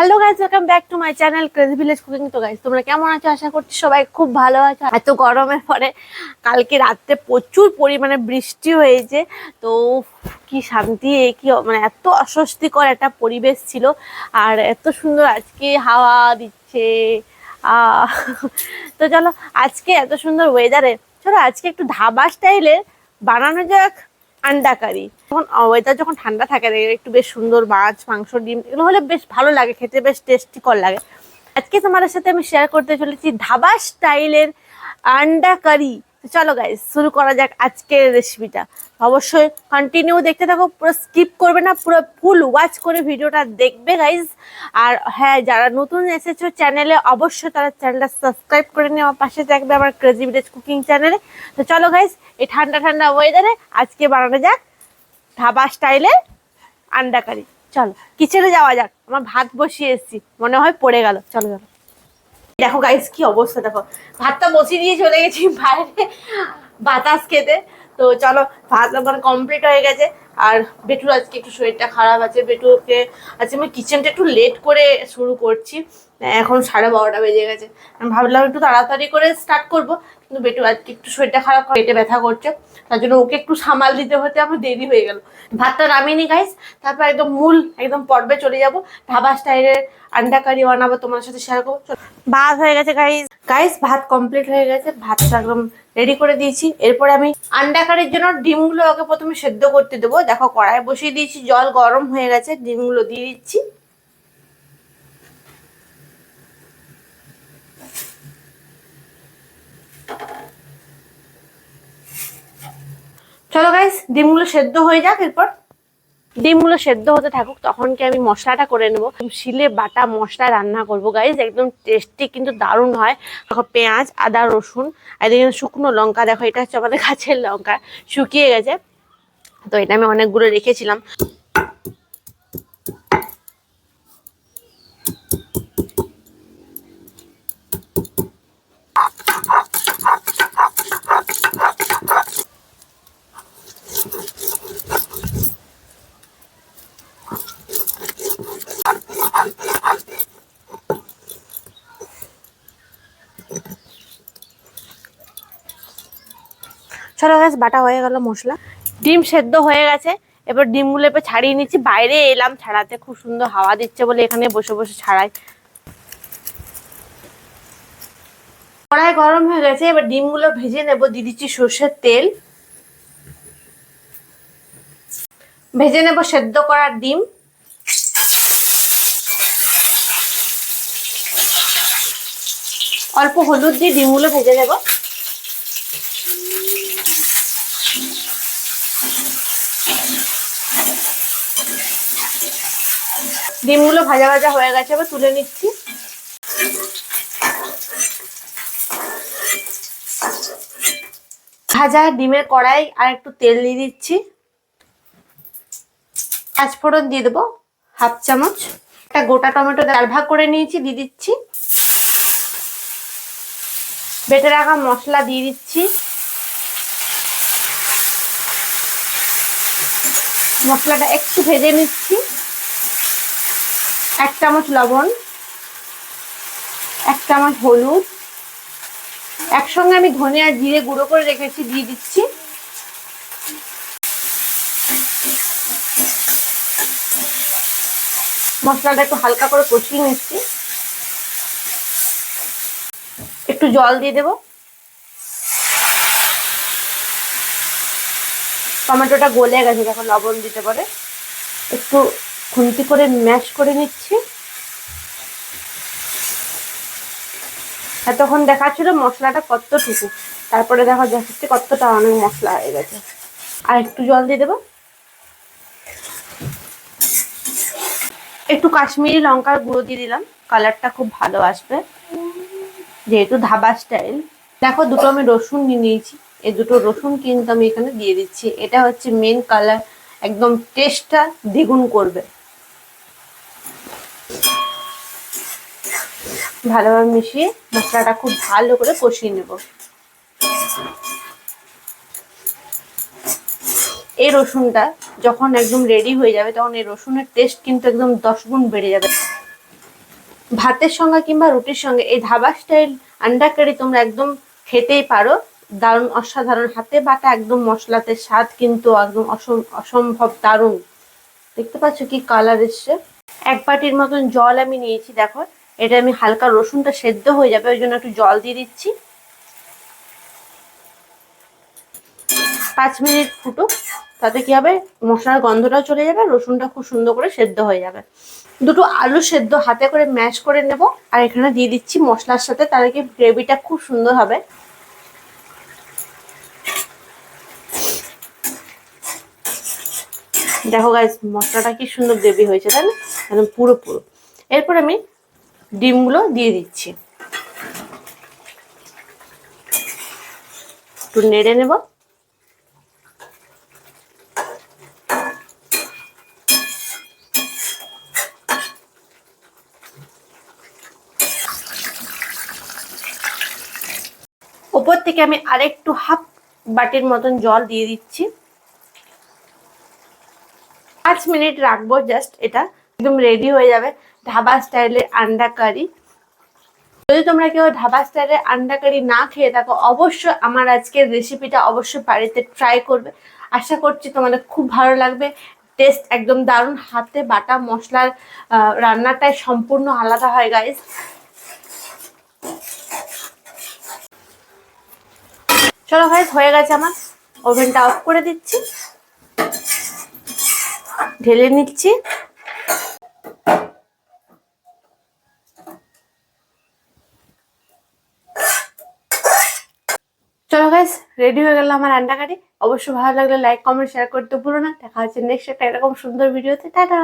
Hello guys welcome back to my channel crazy village cooking তো guys তোমরা কেমন আছো? আশা করছি সবাই খুব ভালো আছো। এত গরমের পরে কালকে রাত্রে প্রচুর পরিমাণে বৃষ্টি হয়েছে। তো কি শান্তি কি মানে এত অস্বস্তিকর একটা পরিবেশ ছিল। আর এত সুন্দর আজকে হাওয়া দিচ্ছে। তো চলো, আজকে এত সুন্দর ওয়েদারে চলো, আজকে একটু ধাবা স্টাইলের বানানো যাক। আন্ডা কারি যখন ওয়েদার যখন ঠান্ডা থাকে একটু বেশ সুন্দর মাছ, মাংস, ডিম, এগুলো হলে বেশ ভালো লাগে, খেতে বেশ টেস্টিকর লাগে। আজকে তোমাদের সাথে আমি শেয়ার করতে চলেছি ধাবা স্টাইলের আন্ডা কারি তো চলো গাইজ শুরু করা যাক আজকের রেসিপিটা অবশ্যই কন্টিনিউ দেখতে থাকো, পুরো স্কিপ করবে না, পুরো ফুল ওয়াচ করে ভিডিওটা দেখবে গাইজ আর হ্যাঁ যারা নতুন এসেছ চ্যানেলে অবশ্যই তারা চ্যানেলটা সাবস্ক্রাইব করে নিয়ে আমার পাশে থাকবে আমার ক্রেজি ভিলেজ কুকিং চ্যানেলে তো চলো গাইজ এই ঠান্ডা ঠান্ডা ওয়েদারে আজকে বানানো যাক ধাবা স্টাইলে আন্ডা কারি চলো কিচেনে যাওয়া যাক। আমার ভাত বসিয়ে এসেছি, মনে হয় পড়ে গেল। চলো চলো। দেখো গাইস কি অবস্থা, দেখো। ভাতটা বসিয়ে দিয়ে চলে গেছি বাইরে বাতাস খেতে। তো চলো, ভাত আমার কমপ্লিট হয়ে গেছে। আর বেটুর আজকে একটু শরীরটা খারাপ আছে, বেটুকে আজকে আমি কিচেনটা একটু লেট করে শুরু করছি। এখন সাড়ে বারোটা বেজে গেছে। আমি ভাবলাম একটু তাড়াতাড়ি করে স্টার্ট করব। কিন্তু বেটু আজকে একটু শরীরটা খারাপ পেটে ব্যথা করছে। তার জন্য ওকে একটু সামাল দিতে হতে আমার দেরি হয়ে গেল। ভাতটা নামিয়ে গাইস তারপর একদম মূল একদম পর্বে চলে যাব। ধাবা স্টাইলের আন্ডা কারি বানাবো তোমার সাথে শেয়ার করব। ভাত হয়ে গেছে গাইস গাইস ভাত কমপ্লিট হয়ে গেছে। ভাতটা একদম রেডি করে দিয়েছি। এরপরে আমি আন্ডা কারির জন্য ডিমগুলো আগে প্রথমে সেদ্ধ করতে দেবো। দেখো কড়াই বসিয়ে দিয়েছি। জল গরম হয়ে গেছে ডিমগুলো দিয়ে দিচ্ছি। চলো গাইস ডিমগুলো সেদ্ধ হয়ে যাক এরপর। ডিমগুলো সেদ্ধ হতে থাকুক, তখন কি আমি মশলাটা করে নেব? শিলে বাটা মশলা রান্না করব গাইজ একদম টেস্টি কিন্তু দারুণ হয়। দেখো পেঁয়াজ, আদা, রসুন, আর এদিকে শুকনো লঙ্কা, দেখো এটা হচ্ছে আমাদের গাছের লঙ্কা, শুকিয়ে গেছে। তো এটা আমি অনেকগুলো রেখেছিলাম। চলো গাছ বাটা হয়ে গেল মশলা। ডিম সেদ্ধ হয়ে গেছে। এবার ডিমগুলো এবার ছাড়িয়ে নিচ্ছি। বাইরে এলাম ছাড়াতে। খুব সুন্দর হাওয়া দিচ্ছে বলে এখানে বসে বসে ছাড়াই। কড়াই গরম হয়ে গেছে। এবার ডিমগুলো ভেজে নেব। দিয়ে দিচ্ছি সর্ষের তেল। ভেজে নেব সেদ্ধ করার ডিম। অল্প হলুদ দিয়ে ডিমগুলো ভেজে নেব। ডিমগুলো ভাজা ভাজা হয়ে গেছে, এবার তুলে নিচ্ছি। ভাজা ডিমের কড়াই আর একটু তেল দিয়ে দিচ্ছি। পাঁচফোড়ন দিয়ে দেবো হাফ চামচ। একটা গোটা টমেটো চার ভাগ করে নিয়েছি, দিয়ে দিচ্ছি। বেটে রাখা মশলা দিয়ে দিচ্ছি। মশলাটা একটু ভেজে নিচ্ছি। এক চামচ লবণ, এক চামচ হলুদ। একসঙ্গে আমি ধনে আর জিরে গুঁড়ো করে রেখেছি, দিয়ে দিচ্ছি। মশলাটা একটু হালকা করে কষিয়ে নিচ্ছি। একটু জল দিয়ে দেব। টমেটোটা গলে গেছে, দেখো লবণ দিতে পারে। একটু খুন্তি করে ম্যাশ করে নিচ্ছি। এতক্ষণ দেখাচ্ছিল মশলাটা কতটুকু। তারপরে দেখা যাচ্ছে কতটা অনেক মশলা হয়ে গেছে। আর একটু জল দিয়ে দেবো। একটু কাশ্মীরি লঙ্কার গুঁড়ো দিয়ে দিলাম। কালারটা খুব ভালো আসবে। যেহেতু ধাবা স্টাইল দেখো দুটো আমি রসুন নিয়ে নিয়েছি। এই দুটো রসুন কিন্তু আমি এখানে দিয়ে দিচ্ছি। এটা হচ্ছে মেন কালার একদম টেস্টটা দ্বিগুণ করবে। ভালোভাবে মিশিয়ে মশলাটা খুব ভালো করে কষিয়ে নেব। এই রসুনটা যখন একদম রেডি হয়ে যাবে, তখন এই রসুনের টেস্ট কিন্তু একদম দশ গুণ বেড়ে যাবে। ভাতের সঙ্গে কিংবা রুটির সঙ্গে এই ধাবা স্টাইল আন্ডা কারি তোমরা একদম খেতেই পারো। দারুণ, অসাধারণ। হাতে বাটা একদম মশলাতে স্বাদ কিন্তু একদম অসম- অসম্ভব, দারুণ। দেখতে পাচ্ছ কি কালার এসছে? এক বাটির মতন জল আমি নিয়েছি, দেখো। এটা আমি হালকা রসুনটা সেদ্ধ হয়ে যাবে, ওই জন্য একটু জল দিয়ে দিচ্ছি। পাঁচ মিনিট ফুটুক। তাতে কি হবে? মশলার গন্ধটাও চলে যাবে, রসুনটা খুব সুন্দর করে সেদ্ধ হয়ে যাবে। দুটো আলু সেদ্ধ হাতে করে ম্যাশ করে নেব, আর এখানে দিয়ে দিচ্ছি মশলার সাথে তাহলে কি গ্রেভিটা খুব সুন্দর হবে। দেখো গাইজ মশলাটা কি সুন্দর গ্রেভি হয়েছে, তাই না? একদম পুরো পুরো। এরপর আমি ডিমগুলো দিয়ে দিচ্ছি। একটু নেড়ে নেব। ওপর থেকে আমি আরেকটু হাফ বাটির মতন জল দিয়ে দিচ্ছি। পাঁচ মিনিট রাখব জাস্ট এটা একদম রেডি হয়ে যাবে। ধাবা স্টাইলের আন্ডা কারি। যদি তোমরা কেউ ধাবা স্টাইলের আন্ডা কারি না খেয়ে থাকো, অবশ্যই আমার আজকের রেসিপিটা অবশ্যই বাড়িতে ট্রাই করবে। আশা করছি তোমাদের খুব ভালো লাগবে। টেস্ট একদম দারুণ। হাতে বাটা মশলার রান্নাটাই সম্পূর্ণ আলাদা হয় গাইস চলো ভাই, হয়ে গেছে আমার। ওভেনটা অফ করে দিচ্ছি। ঢেলে নিচ্ছি। চলো গাইস রেডি হয়ে গেল আমার রান্না কারি অবশ্যই ভালো লাগলে লাইক কমেন্ট শেয়ার করতে ভুলো না। দেখা হচ্ছে নেক্সট একটা এরকম সুন্দর ভিডিওতে টাটা